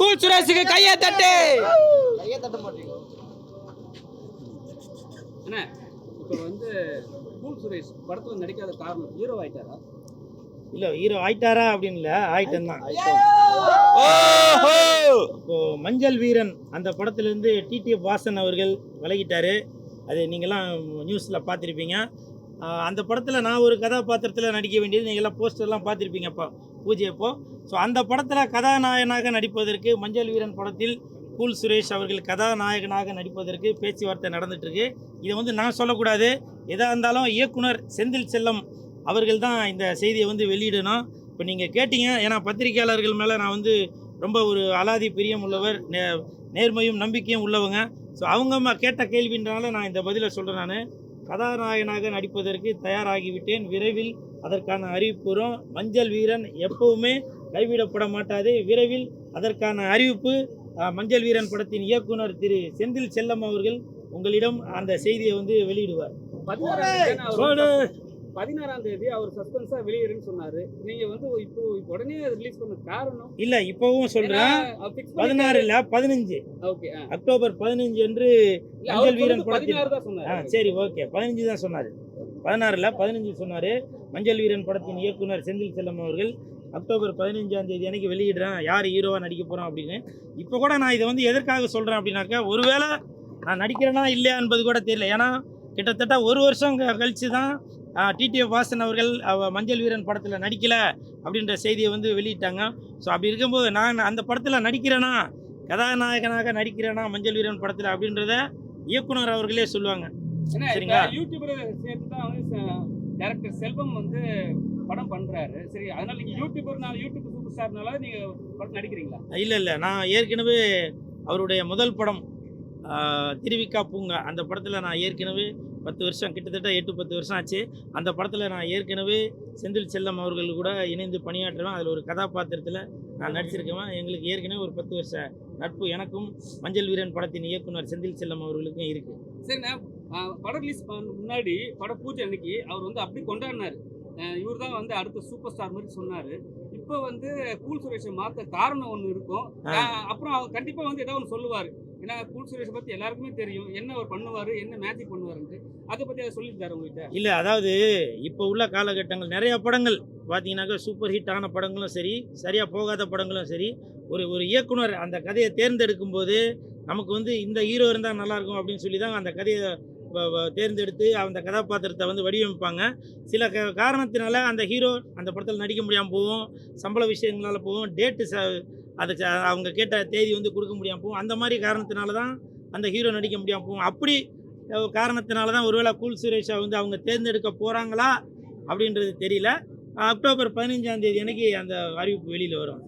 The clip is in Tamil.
கூல் சுரேஷுக்கு கையை தட்டு. கையை தட்ட மாட்டீங்க. அண்ணா இப்போ வந்து கூல் சுரேஷ் படத்துல நடிக்காத காரணம் ஹீரோ ஆயிட்டாரா? இல்ல ஹீரோ ஆயிட்டாரா அப்படின்னு இல்ல ஆயிட்டன் தான். இப்போ மஞ்சள் வீரன் அந்த படத்துல இருந்து டிடிஎஃப் வாசன் அவர்கள் விலகிட்டாரு. அது நீங்கெல்லாம் நியூஸ்ல பார்த்துருப்பீங்க. அந்த படத்தில் நான் ஒரு கதாபாத்திரத்தில் நடிக்க வேண்டியது நீங்கள்லாம் போஸ்டர்லாம் பார்த்துருப்பீங்க அப்போ பூஜை அப்போ ஸோ அந்த படத்தில் கதாநாயகனாக நடிப்பதற்கு மஞ்சள் வீரன் படத்தில் கூல் சுரேஷ் அவர்கள் கதாநாயகனாக நடிப்பதற்கு பேச்சுவார்த்தை நடந்துகிட்ருக்கு இதை வந்து நான் சொல்லக்கூடாது. எதாக இருந்தாலும் இயக்குனர் செந்தில் செல்லம் அவர்கள் தான் இந்த செய்தியை வந்து வெளியிடணும். இப்போ நீங்கள் கேட்டீங்க ஏன்னா பத்திரிகையாளர்கள் மேலே நான் வந்து ரொம்ப ஒரு அலாதி பிரியம் உள்ளவர் நே நேர்மையும் நம்பிக்கையும் உள்ளவங்க. ஸோ அவங்க கேட்ட கேள்வின்றனால நான் இந்த பதிலை சொல்கிறேன் நான். கதாநாயகனாக நடிப்பதற்கு தயாராகிவிட்டேன். விரைவில் அதற்கான அறிவிப்பு வரும் மஞ்சள் வீரன் எப்பவுமே கைவிடப்பட மாட்டாது. விரைவில் அதற்கான அறிவிப்பு அஹ், மஞ்சள் வீரன் படத்தின் இயக்குனர் திரு செந்தில் செல்லம் அவர்கள் உங்களிடம் அந்த செய்தியை வந்து வெளியிடுவார். பதினாறாம் தேதி அவர் சஸ்பென்ஸா வெளியேறுன்னு சொன்னாரு. நீங்க வந்து இப்போ உடனே ரிலீஸ் பண்ண காரணம்? இல்லை இப்போவும் சொல்கிறேன் பதினாறு இல்லை பதினஞ்சு. ஓகே அக்டோபர் பதினஞ்சு இல்ல மஞ்சள் வீரன் படத்தில் சரி ஓகே. பதினஞ்சு தான் சொன்னார். பதினாறில் பதினஞ்சு சொன்னார். மஞ்சள் வீரன் படத்தின் இயக்குனர் செந்தில் செல்லம் அவர்கள் அக்டோபர் பதினஞ்சாம் தேதி அன்னைக்கு வெளியிடுறேன். யார் ஹீரோவாக நடிக்க போகிறோம் அப்படின்னு. இப்போ கூட நான் இதை வந்து எதற்காக சொல்கிறேன் அப்படின்னாக்கா ஒருவேளை நான் நடிக்கிறேனா இல்லையா என்பது கூட தெரியல. ஏன்னா கிட்டத்தட்ட ஒரு வருஷம் க- கழிச்சு தான் டிடிஎஃப் வாசன் அவர்கள் அவ மஞ்சள் வீரன் படத்தில் நடிக்கலை அப்படின்ற செய்தியை வந்து வெளியிட்டாங்க. ஸோ அப்படி இருக்கும்போது நான் அந்த படத்தில் நடிக்கிறேனா? கதாநாயகனாக நடிக்கிறேனா மஞ்சள் வீரன் படத்தில் அப்படின்றத இயக்குனர் அவர்களே சொல்லுவாங்க. சரிங்களா? யூடியூபர் சேர்த்து தான் வந்து டேரக்டர் செல்வம் வந்து படம் பண்றாரு. சரி அதனால நீங்க யூடியூபர்னால யூடியூப் சூப்பர் ஸ்டார்னால நீங்க படம் நடிக்கிறீங்களா? இல்லை இல்லை. நான் ஏற்கனவே அவருடைய முதல் படம் திருவிக்கா பூங்கா அந்த படத்தில் நான் ஏற்கனவே பத்து வருஷம் கிட்டத்தட்ட எட்டு பத்து வருஷம் ஆச்சு. அந்த படத்தில் நான் ஏற்கனவே செந்தில் செல்லம் அவர்கள் கூட இணைந்து பணியாற்றுவேன் அதில் ஒரு கதாபாத்திரத்தில் நான் நடிச்சிருக்கேன் எங்களுக்கு ஏற்கனவே ஒரு பத்து வருஷ நட்பு எனக்கும் மஞ்சள் வீரன் படத்தின் இயக்குனர் செந்தில் செல்லம் அவர்களுக்கும் இருக்குது சரிண்ணா படம் ரிலீஸ் பண்ண முன்னாடி பட பூஜை அன்னைக்கு அவர் வந்து அப்படி கொண்டாடினாரு. இவர் தான் வந்து அடுத்த சூப்பர் ஸ்டார் மாதிரி சொன்னாரு. இப்போ வந்து கூல் சுரேஷை மாத்த காரணம் ஒன்று இருக்கும். அப்புறம் அவர் கண்டிப்பா வந்து ஏதாவது ஒன்று சொல்லுவாரு. ஏன்னா கூல் சுரேஷை பற்றி எல்லாருக்குமே தெரியும். என்ன அவர் பண்ணுவார் என்ன மேஜிக் பண்ணுவாருன்ட்டு. அதை பற்றி அதை சொல்லியிருக்காரு உங்ககிட்ட. இல்லை அதாவது இப்போ உள்ள காலகட்டங்கள் நிறைய படங்கள் பார்த்தீங்கன்னாக்கா சூப்பர் ஹிட் ஆன படங்களும் சரி சரியாக போகாத படங்களும் சரி ஒரு ஒரு இயக்குனர் அந்த கதையை தேர்ந்தெடுக்கும் போது நமக்கு வந்து இந்த ஹீரோ இருந்தால் நல்லாயிருக்கும் அப்படின்னு சொல்லி தான் அந்த கதையை தேர்ந்தெடுத்து அந்த கதாபாத்திரத்தை வந்து வடிவமைப்பாங்க. சில க காரணத்தினால அந்த ஹீரோ அந்த படத்தில் நடிக்க முடியாமல் போகும் சம்பள விஷயங்களால் போகும் டேட்டு ச அது அவங்க கேட்ட தேதி வந்து கொடுக்க முடியாமல் போகும். அந்த மாதிரி காரணத்தினால தான் அந்த ஹீரோ நடிக்க முடியாமல் போகும். அப்படி காரணத்தினால தான் ஒருவேளை கூல் சுரேஷா வந்து அவங்க தேர்ந்தெடுக்க போகிறாங்களா அப்படின்றது தெரியல. அக்டோபர் பதினஞ்சாம் தேதி அன்னைக்கு அந்த அறிவிப்பு வெளியில் வரும்.